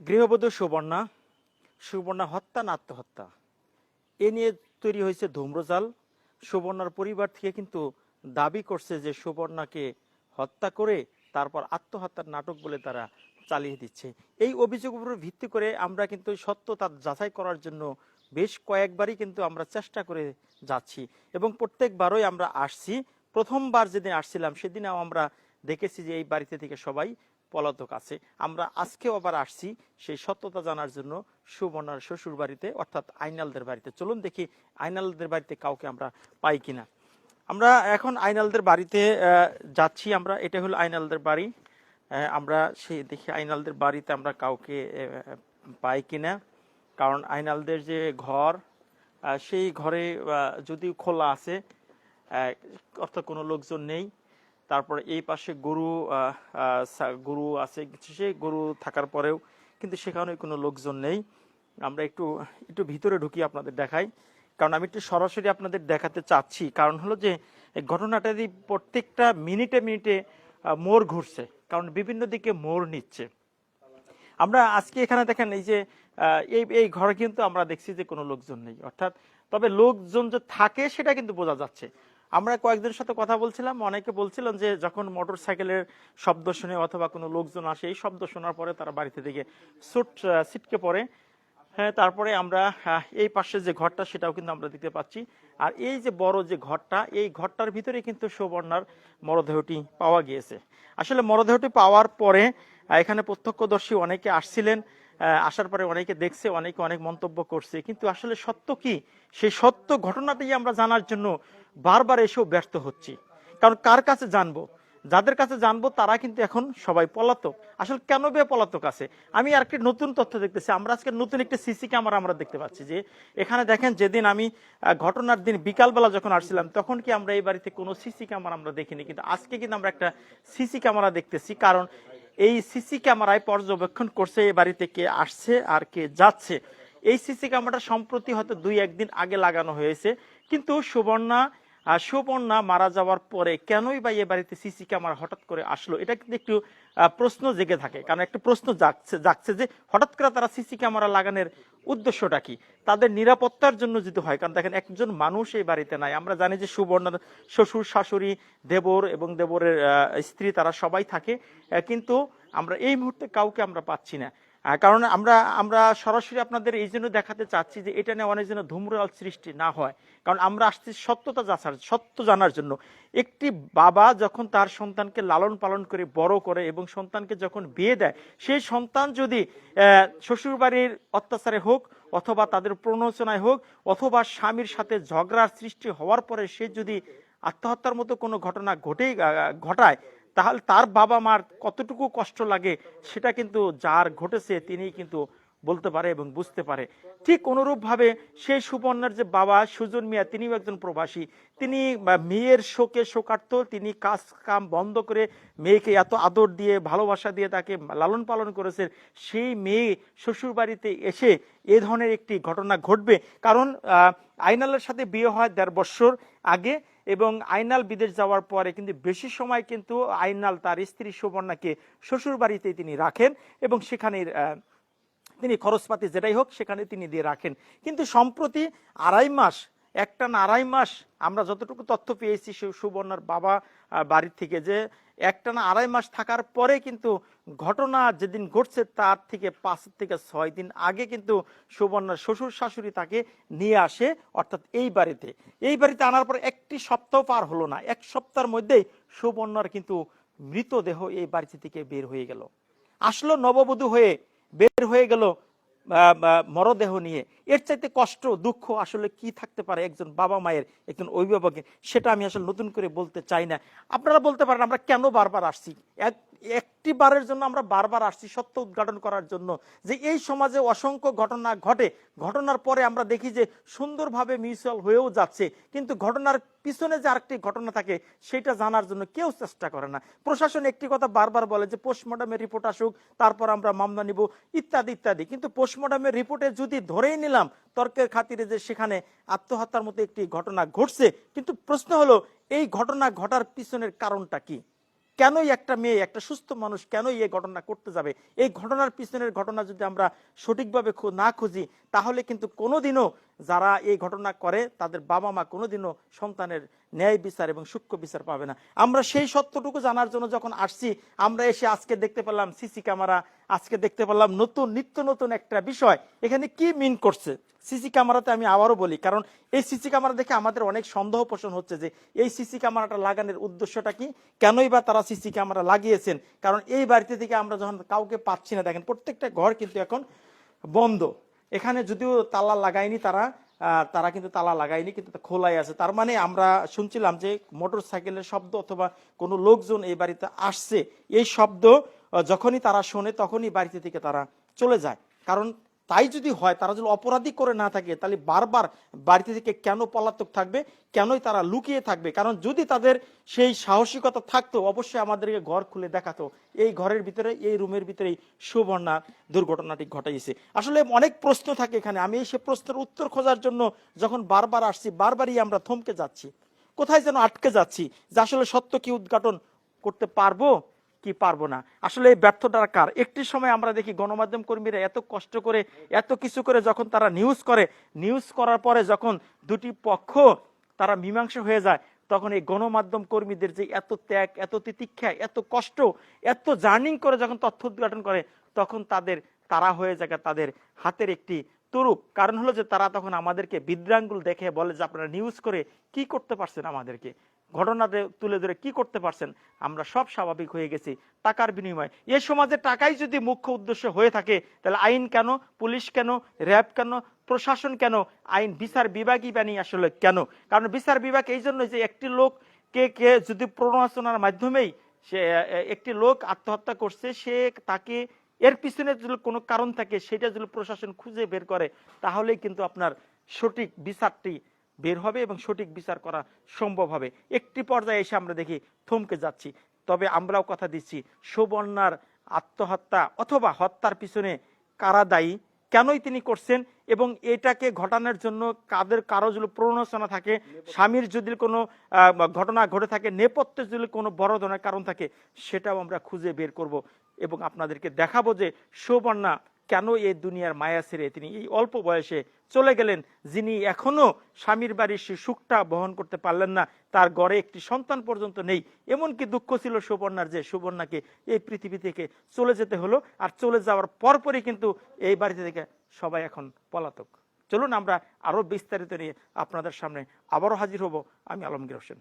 গৃহবধূ সুবর্ণা সুবর্ণা হত্যা না আত্মহত্যা। এ নিয়ে তৈরি হয়েছে ধূম্রজাল। সুবর্ণার পরিবার থেকে কিন্তু দাবি করছে যে সুবর্ণাকে হত্যা করে তারপর আত্মহত্যার নাটক বলে তারা চালিয়ে দিচ্ছে। এই অভিযোগের উপর ভিত্তি করে আমরা কিন্তু সত্যতা যাচাই করার জন্য বেশ কয়েকবারই কিন্তু আমরা চেষ্টা করে যাচ্ছি এবং প্রত্যেকবারই আমরা আসছি। প্রথমবার যেদিন আসছিলাম, সেদিনেও আমরা দেখেছি যে এই বাড়িতে থেকে সবাই পলাতক আছে। আমরা আজকেও আবার আসছি সেই সত্যতা জানার জন্য সুবর্ণার শ্বশুর বাড়িতে অর্থাৎ আইনালদের বাড়িতে। চলুন দেখি আইনালদের বাড়িতে কাউকে আমরা পাই কিনা। আমরা এখন আইনালদের বাড়িতে যাচ্ছি আমরা। এটা হলো আইনালদের বাড়ি। আমরা সেই দেখি আইনালদের বাড়িতে আমরা কাউকে পাই কিনা। কারণ আইনালদের যে ঘর সেই ঘরে যদিও খোলা আছে অর্থাৎ কোনো লোকজন নেই। তারপরে এই পাশে গরু গরু আছে সে গরু থাকার পরেও কিন্তু সেখানে কোনো লোকজন নেই। আমরা একটু একটু ভিতরে ঢুকি আপনাদের দেখাই। কারণ আমি একটু সরাসরি আপনাদের দেখাতে চাচ্ছি। কারণ হলো যে ঘটনাটা দিয়ে প্রত্যেকটা মিনিটে মিনিটে মোড় ঘুরছে। কারণ বিভিন্ন দিকে মোড় নিচ্ছে। আমরা আজকে এখানে দেখেন এই যে এই এই ঘরে কিন্তু আমরা দেখছি যে কোনো লোকজন নেই। অর্থাৎ, তবে লোকজন যে থাকে সেটা কিন্তু বোঝা যাচ্ছে। আমরা কয়েকজনের সাথে কথা বলছিলাম, অনেকে বলছিলেন যে যখন মোটর সাইকেলের শব্দ শুনে অথবা কোনো লোকজন আসে, এই শব্দ শোনার পরে তারা বাড়িতে থেকে সুট ছিটকে পড়ে। হ্যাঁ তারপরে আমরা এই পাশে যে ঘরটা সেটাও কিন্তু আমরা দেখতে পাচ্ছি। আর এই যে বড় যে ঘরটা, এই ঘরটার ভিতরে কিন্তু সুবর্ণার মরদেহটি পাওয়া গিয়েছে। আসলে মরদেহটি পাওয়ার পরে এখানে প্রত্যক্ষদর্শী অনেকে আসছিলেন আসার পরে অনেকে দেখছে, অনেকে অনেক মন্তব্য করছে। কিন্তু আসলে সত্য কি? সেই সত্য ঘটনাটাই আমরা জানার জন্য বারবার এসেও ব্যর্থ হচ্ছি। কারণ কার কাছে জানব? যাদের কাছে জানব, তারা কিন্তু এখন সবাই পলাতক। আসলে কেন বে পলাতক আছে? আমি আর একটি নতুন তথ্য দেখতেছি। আমরা আজকে নতুন একটি সিসি ক্যামেরা আমরা দেখতে পাচ্ছি যে, এখানে দেখেন যেদিন আমি ঘটনার দিন বিকালবেলা যখন আসছিলাম, তখন কি আমরা এই বাড়িতে কোনো সিসি ক্যামেরা আমরা দেখিনি। কিন্তু আজকে কিন্তু আমরা একটা সিসি ক্যামেরা দেখতেছি। কারণ এই সিসি ক্যামেরায় পর্যবেক্ষণ করছে এই বাড়িতে কে আসছে আর কে যাচ্ছে। এই সিসি ক্যামেরাটা সম্প্রতি হয়তো দুই একদিন আগে লাগানো হয়েছে। কিন্তু সুবর্ণা আহ, সুবর্ণা মারা যাওয়ার পরে কেনই বা এ বাড়িতে সিসি ক্যামেরা হঠাৎ করে আসলো? এটা কিন্তু একটু প্রশ্ন জেগে থাকে কারণ একটা প্রশ্ন জাগছে জাগছে যে হঠাৎ করে তারা সিসি ক্যামেরা লাগানোর উদ্দেশ্যটা কি? তাদের নিরাপত্তার জন্য যদি হয় কারণ দেখেন একজন মানুষ এই বাড়িতে নাই। আমরা জানি যে সুবর্ণার শ্বশুর শাশুড়ি দেবর এবং দেবরের স্ত্রী তারা সবাই থাকে কিন্তু আমরা এই মুহূর্তে কাউকে আমরা পাচ্ছি না। কারণ আমরা আমরা সরাসরি আপনাদের এই জন্য দেখাতে চাচ্ছি যে এটা নিয়ে অনেক যেন ধূম্রাল সৃষ্টি না হয়। কারণ আমরা আসছি সত্যতা যাচার, সত্য জানার জন্য। একটি বাবা যখন তার সন্তানকে লালন পালন করে, বড় করে এবং সন্তানকে যখন বিয়ে দেয় সেই সন্তান যদি শ্বশুরবাড়ির অত্যাচারে হোক অথবা তাদের প্রণোচনায় হোক অথবা স্বামীর সাথে ঝগড়ার সৃষ্টি হওয়ার পরে সে যদি আত্মহত্যার মতো কোনো ঘটনা ঘটেই ঘটায় তাহলে তার বাবা মার কতটুকু কষ্ট লাগে সেটা কিন্তু যার ঘটেছে তিনি কিন্তু বলতে পারে এবং বুঝতে পারে। ঠিক অনুরূপভাবে সেই সুবর্ণার যে বাবা সুজন মিয়া, তিনিও একজন প্রবাসী। তিনি মেয়ের শোকে শোকার্ত। তিনি কাজ কাম বন্ধ করে মেয়েকে এত আদর দিয়ে, ভালোবাসা দিয়ে তাকে লালন পালন করেছেন। সেই মেয়ে শ্বশুর বাড়িতে এসে এ ধরনের একটি ঘটনা ঘটবে। কারণ আইনালের সাথে বিয়ে হয় দেড় বৎসর আগে। এবং আইনাল বিদেশ যাওয়ার পরে কিন্তু বেশি সময় কিন্তু আইনাল তার স্ত্রী সুবর্ণাকে শ্বশুর বাড়িতে তিনি রাখেন এবং সেখানের তিনি খরচপাতি যেটাই হোক সেখানে তিনি দিয়ে রাখেন। কিন্তু সম্প্রতি আড়াই মাস একটা আড়াই মাস আমরা যতটুকু তথ্য পেয়েছি সুবর্ণার বাবা বাড়ির থেকে যে একটা না আড়াই মাস থাকার পরে কিন্তু ঘটনা যেদিন ঘটছে তার থেকে পাঁচ থেকে ছয় দিন আগে কিন্তু সুবর্ণার শ্বশুর শাশুড়ি তাকে নিয়ে আসে, অর্থাৎ এই বাড়িতে। এই বাড়িতে আনার পর একটি সপ্তাহ পার হলো না, এক সপ্তাহের মধ্যেই সুবর্ণার কিন্তু মৃতদেহ এই বাড়িতে থেকে বের হয়ে গেল। আসলো নববধূ হয়ে বের হয়ে গেল মরদেহ নিয়ে। এর চাইতে কষ্ট, দুঃখ আসলে কি থাকতে পারে একজন বাবা মায়ের, একজন অভিভাবকের, সেটা আমি আসলে নতুন করে বলতে চাই না। আপনারা বলতে পারেন, আমরা কেন বারবার আসছি? এক একটি বারের জন্য আমরা বারবার আসছি সত্য উদ্ঘাটন করার জন্য যে এই সমাজে অসংখ্য ঘটনা ঘটে। ঘটনার পরে আমরা দেখি যে সুন্দরভাবে মিউচুয়াল হয়েও যাচ্ছে। কিন্তু ঘটনার পিছনে যে আরেকটি ঘটনা থাকে, সেটা জানার জন্য কেউ চেষ্টা করে না। প্রশাসন একটি কথা বারবার বলে যে পোস্টমর্টমের রিপোর্ট আসুক, তারপর আমরা মামলা নিব, ইত্যাদি ইত্যাদি। কিন্তু পোস্টমর্টমের রিপোর্টে যদি ধরেই নিলাম, তর্কের খাতিরে যে সেখানে আত্মহত্যার মতো একটি ঘটনা ঘটছে, কিন্তু প্রশ্ন হলো, এই ঘটনা ঘটার পিছনের কারণটা কি? কেনই একটা মেয়ে, একটা সুস্থ মানুষ কেনই এই ঘটনা করতে যাবে? এই ঘটনার পিছনের ঘটনা যদি আমরা সঠিকভাবে না খুঁজি, তাহলে কিন্তু কোনোদিনও যারা এই ঘটনা করে, তাদের বাবা মা কোনোদিনও সন্তানের ন্যায় বিচার এবং সূক্ষ্ম বিচার পাবে না। আমরা সেই সত্যটুকু জানার জন্য যখন আসছি, আমরা এসে আজকে দেখতে পেলাম সিসি ক্যামেরা, আজকে দেখতে পেলাম নতুন, নিত্য নতুন একটা বিষয়। এখানে কি মিন করছে? সিসি ক্যামেরাতে আমি আবারও বলি, কারণ এই সিসি ক্যামেরা দেখে আমাদের অনেক সন্দেহ পোষণ হচ্ছে যে, এই সিসি ক্যামেরাটা লাগানোর উদ্দেশ্যটা কি? কেনই বা তারা সিসি ক্যামেরা লাগিয়েছেন? কারণ এই বাড়িতে থেকে আমরা যখন কাউকে পাচ্ছি না, দেখেন প্রত্যেকটা ঘর কিন্তু এখন বন্ধ। এখানে যদিও তালা লাগায়নি তারা তারা কিন্তু তালা লাগায়নি, কিন্তু খোলাই আছে। তার মানে আমরা শুনছিলাম যে মোটর সাইকেলের শব্দ অথবা কোনো লোকজন এই বাড়িতে আসছে, এই শব্দ যখনই তারা শোনে তখনই বাড়িতে থেকে তারা চলে যায়। কারণ তাই যদি হয়, তারা যদি অপরাধী করে না থাকে, তাহলে বারবার বাড়িতে থেকে কেন পলাতক থাকবে? কেনই তারা লুকিয়ে থাকবে? কারণ যদি তাদের সেই সাহসিকতা থাকতো, অবশ্যই আমাদেরকে ঘর খুলে দেখাতো। এই ঘরের ভিতরে, এই রুমের ভিতরেই সুবর্ণা দুর্ঘটনাটি ঘটাইছে। আসলে অনেক প্রশ্ন থাকে এখানে। আমি সে প্রশ্নের উত্তর খোঁজার জন্য যখন বারবার আসছি, বারবারই আমরা থমকে যাচ্ছি। কোথায় যেন আটকে যাচ্ছি যে আসলে সত্য কি উদ্ঘাটন করতে পারব? কি পারব না? আসলে এই ব্যর্থতার কার? একটি সময় আমরা দেখি গণমাধ্যম কর্মীরা এত কষ্ট করে, এত কিছু করে যখন তারা নিউজ করে নিউজ করার পরে যখন দুটি পক্ষ তারা মীমাংসা হয়ে যায়, তখন এই গণমাধ্যম কর্মীদের যে এত ত্যাগ, এত তিতিক্ষা, এত কষ্ট, এত জার্নিং করে যখন তথ্য উদ্ঘাটন করে, তখন তাদের তারা হয়ে যায় তাদের হাতের একটি তরুপ। কারণ হলো যে তারা তখন আমাদেরকে বিদ্রাঙ্গুল দেখে বলে যে আপনারা নিউজ করে কি করতে পারছেন আমাদেরকে? ঘটনা দে- তুলে ধরে কি করতে পারছেন? আমরা সব স্বাভাবিক হয়ে গেছি। টাকার বিনিময়ে। এ সমাজে টাকাই যদি মুখ্য উদ্দেশ্য হয়ে থাকে, তাহলে আইন কেন? পুলিশ কেন? র্যাব কেন? প্রশাসন কেন? আইন বিচার বিভাগই বানিয়ে আসলে কেন? কারণ বিচার বিভাগ এই জন্য যে একটি লোক কে কে যদি প্রণোচনার মাধ্যমেই সে একটি লোক আত্মহত্যা করছে, সে তাকে এর পিছনে যদি কোনো কারণ থাকে, সেটা যদি প্রশাসন খুঁজে বের করে, তাহলেই কিন্তু আপনার সঠিক বিচারটি বের হবে এবং সঠিক বিচার করা সম্ভব হবে। একটি পর্যায়ে এসে আমরা দেখি থমকে যাচ্ছি। তবে আমরাও কথা দিচ্ছি সুবর্ণার আত্মহত্যা অথবা হত্যার পিছনে কারা দায়ী কেনই তিনি করছেন এবং এটাকে ঘটানোর জন্য কাদের কারও যদি প্রণোচনা থাকে স্বামীর যদি কোনো ঘটনা ঘটে থাকে নেপথ্যে যদি কোনো বড় ধরনের কারণ থাকে সেটাও আমরা খুঁজে বের করব এবং আপনাদেরকে দেখাবো যে সুবর্ণা কেন এই দুনিয়ার মায়া ছেড়ে তিনি এই অল্প বয়সে চলে গেলেন, যিনি এখনও স্বামীর বাড়ির সেই সুখটা বহন করতে পারলেন না, তার গড়ে একটি সন্তান পর্যন্ত নেই। এমনকি দুঃখ ছিল সুবর্ণার যে সুবর্ণাকে এই পৃথিবী থেকে চলে যেতে হলো, আর চলে যাওয়ার পরপরই কিন্তু এই বাড়িতে থেকে সবাই এখন পলাতক। চলুন আমরা আরও বিস্তারিত নিয়ে আপনাদের সামনে আবারও হাজির হব। আমি আলমগীর হোসেন।